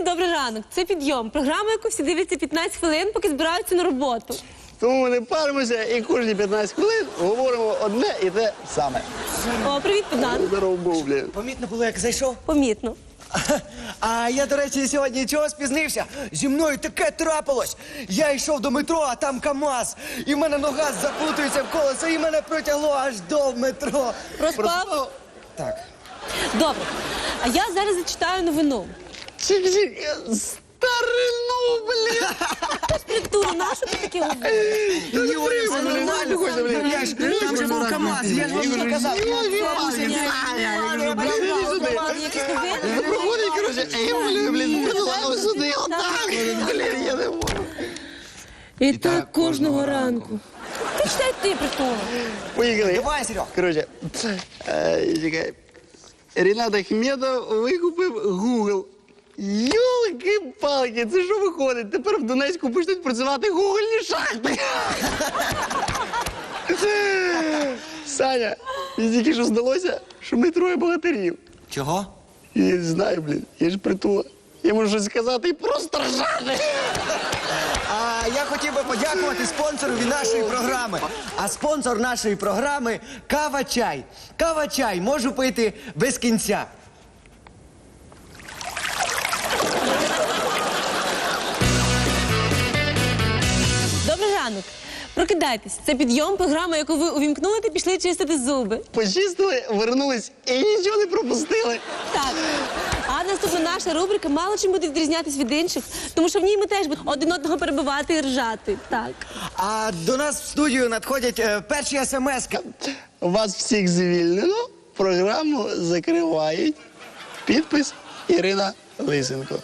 Всім добрий ранок. Це підйом. Програма, яку всі дивляться 15 хвилин, поки збираються на роботу. Тому ми не паримося і кожні 15 хвилин говоримо одне і те саме. О, привіт, Богдан. Здоров був, блін. Помітно було, як зайшов. Помітно. А я, до речі, сьогодні чого спізнився? Зі мною таке трапилось. Я йшов до метро, а там КАМАЗ. І в мене нога заплутується в колесо, і мене протягло аж до метро. Проспав? Так. Добре. А я зараз зачитаю новину. Чик-чик, старину, блін. Структуру нашу ти таке говориш. Юля, все нормально. блін. Я ж там же був КАМАЗ, я ж вам що казав. Проходить, коротше, ей, блін, блін, прилав сюди, отак. Блін, я не можу. І так кожного ранку. Ти читай ти, притула. Поїхали. Давай, Серег. Коротше, е, чекай. Рінат Ахмедов викупив Google. Йолки-палки, це що виходить? Тепер в Донецьку почнуть працювати гугольні шахти. Саня, мені тільки що здалося, що ми троє богатирів. Чого? Я не знаю, блін, я ж притула. Я можу щось сказати і просто ржати. А я хотів би подякувати спонсорові нашої програми. А спонсор нашої програми Кава Чай. Кава Чай можу пити без кінця. Ранок. Прокидайтесь. Це підйом, програма, яку ви увімкнули та пішли чистити зуби. Почистили, вернулись і нічого не пропустили. Так. А наступна наша рубрика мало чим буде відрізнятись від інших, тому що в ній ми теж будемо один одного перебивати і ржати. Так. А до нас в студію надходять е, перші смс-ки. Вас всіх звільнено, програму закривають. Підпис Ірина Лисенко.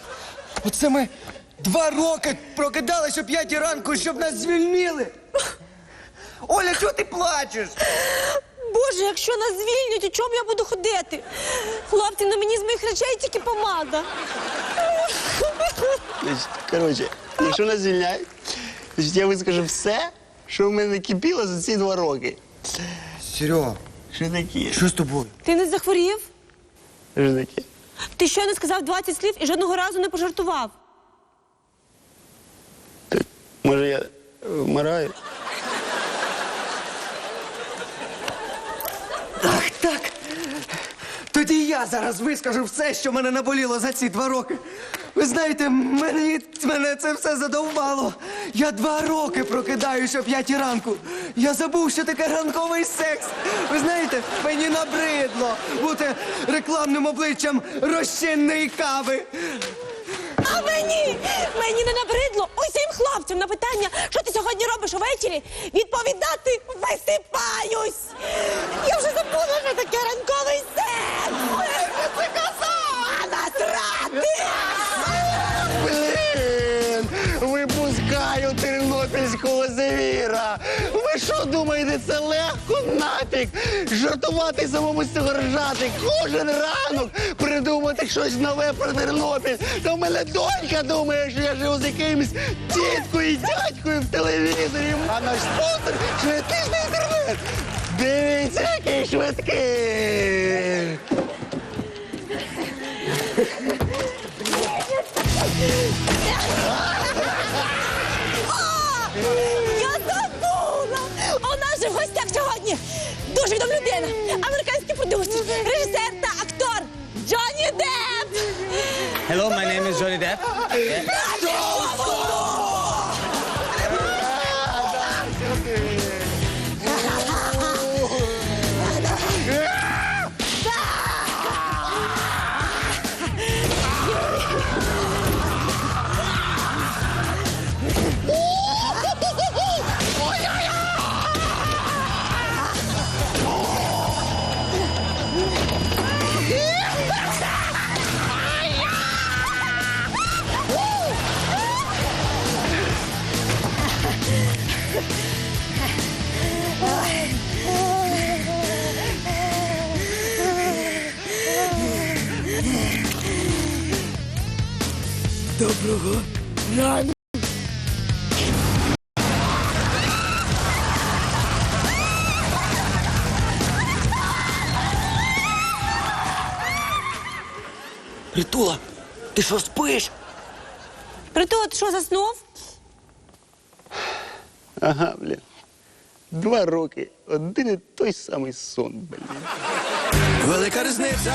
Оце ми два роки прокидалися о п'ятій ранку, щоб нас звільнили. Оля, чого ти плачеш? Боже, якщо нас звільнять, у чому я буду ходити? Хлопці, на мені з моїх речей тільки помада. Значить, коротше, якщо нас звільняють, значить я вискажу все, що в мене кипіло за ці два роки. Серега, Що таке? що з тобою? Ти не захворів? Що таке? Ти щойно сказав 20 слів і жодного разу не пожартував. Може я вмираю? Ах, так. Тоді я зараз вискажу все, що мене наболіло за ці два роки. Ви знаєте, мені, мене це все задовбало. Я два роки прокидаюся о п'ятій ранку. Я забув, що таке ранковий секс. Ви знаєте, мені набридло бути рекламним обличчям розчинної кави. А мені! Мені не набридло хлопцям на питання, що ти сьогодні робиш увечері, відповідати висипаюсь! Я вже забула, що таке ранковий секс! Це казав! Насрати! Думаєте, це легко нафіг? Жартувати самому з цього ржати кожен ранок придумати щось нове про Тернопіль. Та в мене донька думає, що я живу з якимось тіткою і дядькою в телевізорі. А наш спонсор швидкий інтернет. Дивіться, який швидкий. дуже відома людина, американський продюсер, режисер та актор Джонні Депп! Hello, my name is Johnny Depp. Притула, ти що спиш? Притул, ти що, заснув? Ага, блін. Два роки. Один і той самий сон, блін. Велика різниця